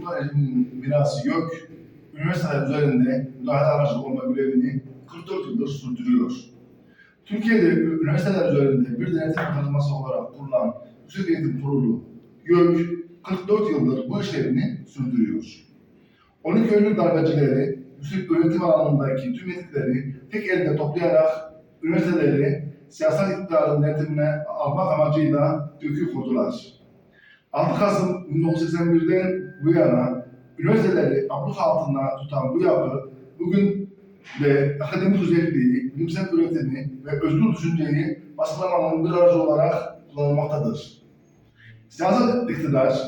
Osmanlı rejiminin mirası yok, üniversiteler üzerinde müdahale aracı olma görevini 44 yıldır sürdürüyor. Türkiye'de üniversiteler üzerinde bir denetim mekanizması olarak kurulan Yüksek Eğitim Kurulu YÖK 44 yıldır bu işlevini sürdürüyor. 12 Eylül darbecileri yüksek öğretim alanındaki tüm yetkileri tek elde toplayarak üniversiteleri siyasal iktidarın denetimine almak amacıyla YÖK'ü kurdular. 6 Kasım 1981'den bu yana üniversiteleri abluk altında tutan bu yapı bugün de akademik özelliği, bilimsel üretimi ve özgür düşünceyi baskılamanın bir aracı olarak kullanılmaktadır. Siyasal iktidar,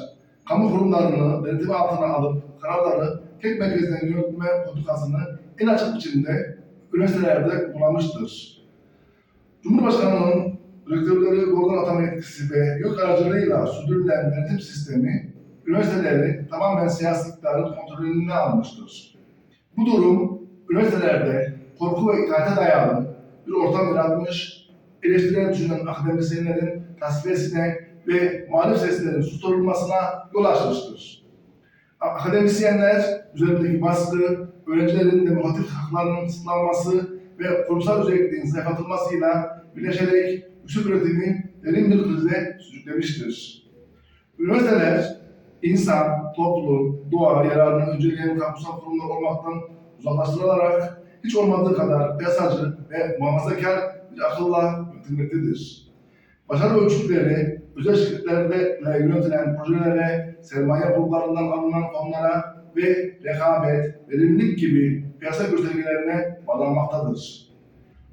kamu kurumlarını denetimi altına alıp kararları tek merkezden yönetme politikasını en açık biçimde üniversitelerde kullanmıştır. Cumhurbaşkanının rektörleri doğrudan atama yetkisi ve YÖK aracılığıyla sürdürülen denetim sistemi üniversiteleri tamamen siyasi iktidarın kontrolüne almıştır. Bu durum üniversitelerde korku ve itaate dayalı bir ortam yaratmış, eleştirel düşünen akademisyenlerin tasfiyesine ve muhalif seslerin susturulmasına yol açmıştır. Akademisyenler üzerindeki baskı, öğrencilerin demokratik haklarının kısıtlanması ve kurumsal özelliğin zayıflatılmasıyla birleşerek öğretimi derin bir krize sürüklemiştir. Üniversiteler, insan, toplum, doğa yararını önceleyen kamusal kurumlar olmaktan uzaklaştırılarak hiç olmadığı kadar piyasacı ve muhafazakar bir akılla yönetilmektedir. Başarı ölçütleri, özel şirketlerle yönetilen projelere, sermaye gruplarından alınan fonlara ve rekabet, verimlilik gibi piyasa göstergelerine bağlanmaktadır.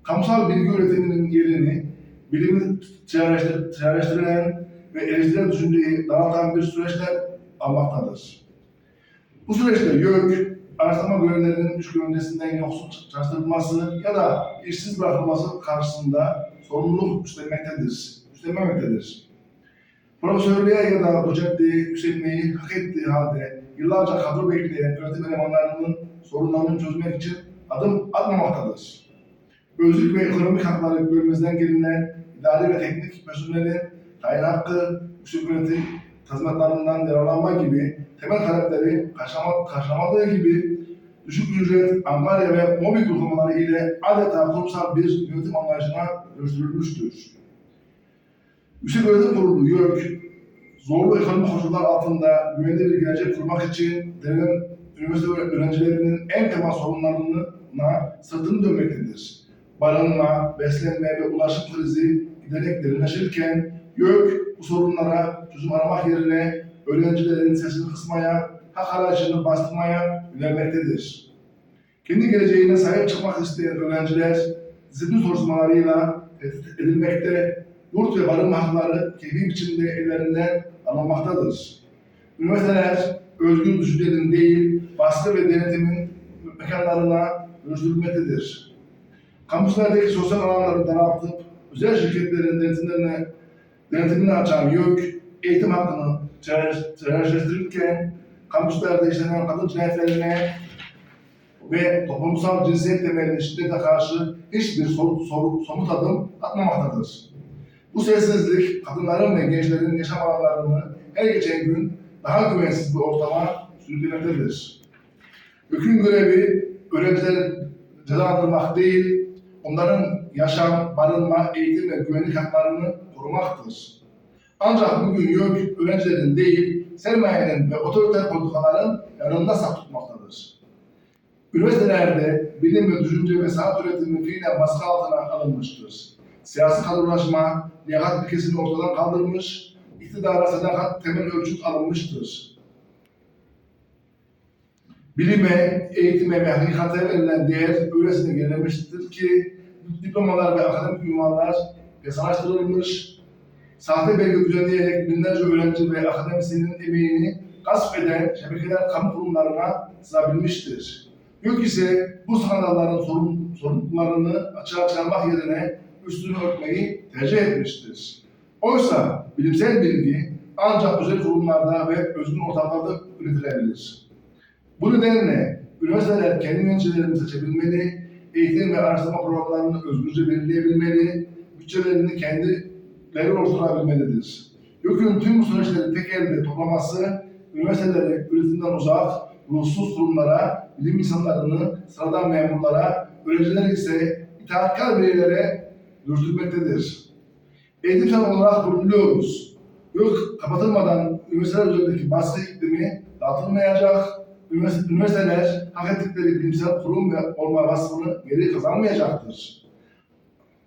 Kamusal bilgi üretiminin yerini bilimi ticaretleştir- ticaretleştirilen ve eleştirel düşünceyi dağıtan bir süreçler almaktadır. Bu süreçte YÖK, araştırma görevlilerinin iş güvencesinden yoksun çalıştırılması ya da işsiz bırakılması karşısında sorumluluk üstlenmektedir, üstlenmemektedir. Profesörlüğe ya da doçentliğe yükselmeyi hak ettiği halde yıllarca kadro bekleyen öğretim elemanlarının sorunlarını çözmek için adım atmamaktadır. Özlük ve ekonomik hakları görmezden gelinen idari ve teknik personelin tayin hakkı, yüksek öğretim tazminatlarından yararlanma gibi temel talepleri karşılama, karşılamadığı gibi düşük ücret, angarya ve mobbing uygulamaları ile adeta kurumsal bir yönetim anlayışına dönüştürülmüştür. Yüksek Öğretim Kurulu YÖK, zorlu ekonomik koşullar altında güvenli bir gelecek kurmak için denilen üniversite öğrencilerinin en temel sorunlarına sırtını dönmektedir. Barınma, beslenme ve ulaşım krizi giderek derinleşirken YÖK bu sorunlara çözüm aramak yerine öğrencilerin sesini kısmaya, hak arayışını bastırmaya yönelmektedir. Kendi geleceğine sahip çıkmak isteyen öğrenciler disiplin soruşturmalarıyla edilmekte, yurt ve barınma hakları keyfi biçimde ellerinden alınmaktadır. Üniversiteler özgür düşüncenin değil, baskı ve denetimin mekanlarına dönüştürülmektedir. Kampüslerdeki sosyal alanları daraltıp özel şirketlerin denetimlerine, denetimini açan YÖK, eğitim hakkını terörleştirirken kampüslerde işlenen kadın cinayetlerine ve toplumsal cinsiyet temelli şiddete karşı hiçbir soru, soru, somut adım atmamaktadır. Bu sessizlik kadınların ve gençlerin yaşam alanlarını her geçen gün daha güvensiz bir ortama sürüklemektedir. Hüküm görevi öğrencileri cezalandırmak değil, onların yaşam, barınma, eğitim ve güvenlik haklarını korumaktır. Ancak bugün YÖK öğrencilerin değil, sermayenin ve otoriter politikaların yanında saf tutmaktadır. Üniversitelerde bilim ve düşünce ve sanat üretimi fiilen baskı altına alınmıştır. Siyasi kadrolaşma, liyakat ilkesini ortadan kaldırmış, iktidara sadakat temel ölçüt alınmıştır. Bilime, eğitime ve hakikate verilen değer öylesine gerilemiştir ki diplomalar ve akademik ünvanlar yasalaştırılmış, sahte belge düzenleyerek binlerce öğrenci ve akademisyenin emeğini gasp eden şebekeler kamu kurumlarına sızabilmiştir. Yok ise bu skandalların sorun, sorunlarını açığa çıkarmak yerine üstünü örtmeyi tercih etmiştir. Oysa bilimsel bilgi ancak özel kurumlarda ve özgün ortamlarda üretilebilir. Bu nedenle üniversiteler kendi yöneticilerini seçebilmeli, eğitim ve araştırma programlarını özgürce belirleyebilmeli, bütçelerini kendileri oluşturabilmelidir. YÖK'ün tüm bu süreçleri tek elde toplaması üniversiteleri üretimden uzak, ruhsuz kurumlara, bilim insanlarını sıradan memurlara, öğrenciler ise itaatkar bireylere dürtülmektedir. Eğitim çağı olarak kuruluyoruz. Yok kapatılmadan üniversiteler üzerindeki baskı iklimi dağıtılmayacak, üniversiteler hak ettikleri bilimsel kurum ve olma vasfını geri kazanmayacaktır.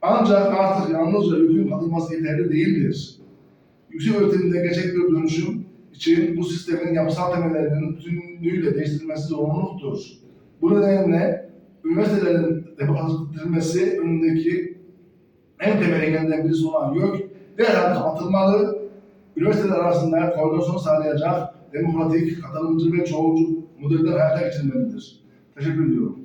Ancak artık yalnızca ülkün katılması yeterli değildir. Yüksek öğretimde gerçek bir dönüşüm için bu sistemin yapısal temellerinin bütünlüğüyle değiştirilmesi zorunluluktur. Bu nedenle üniversitelerin demokratikleştirilmesi önündeki en temel engellerinden birisi olan YÖK derhal kapatılmalı, üniversiteler arasında koordinasyon sağlayacak demokratik, katılımcı ve çoğulcu modeller hayata geçirilmelidir. Teşekkür ediyorum.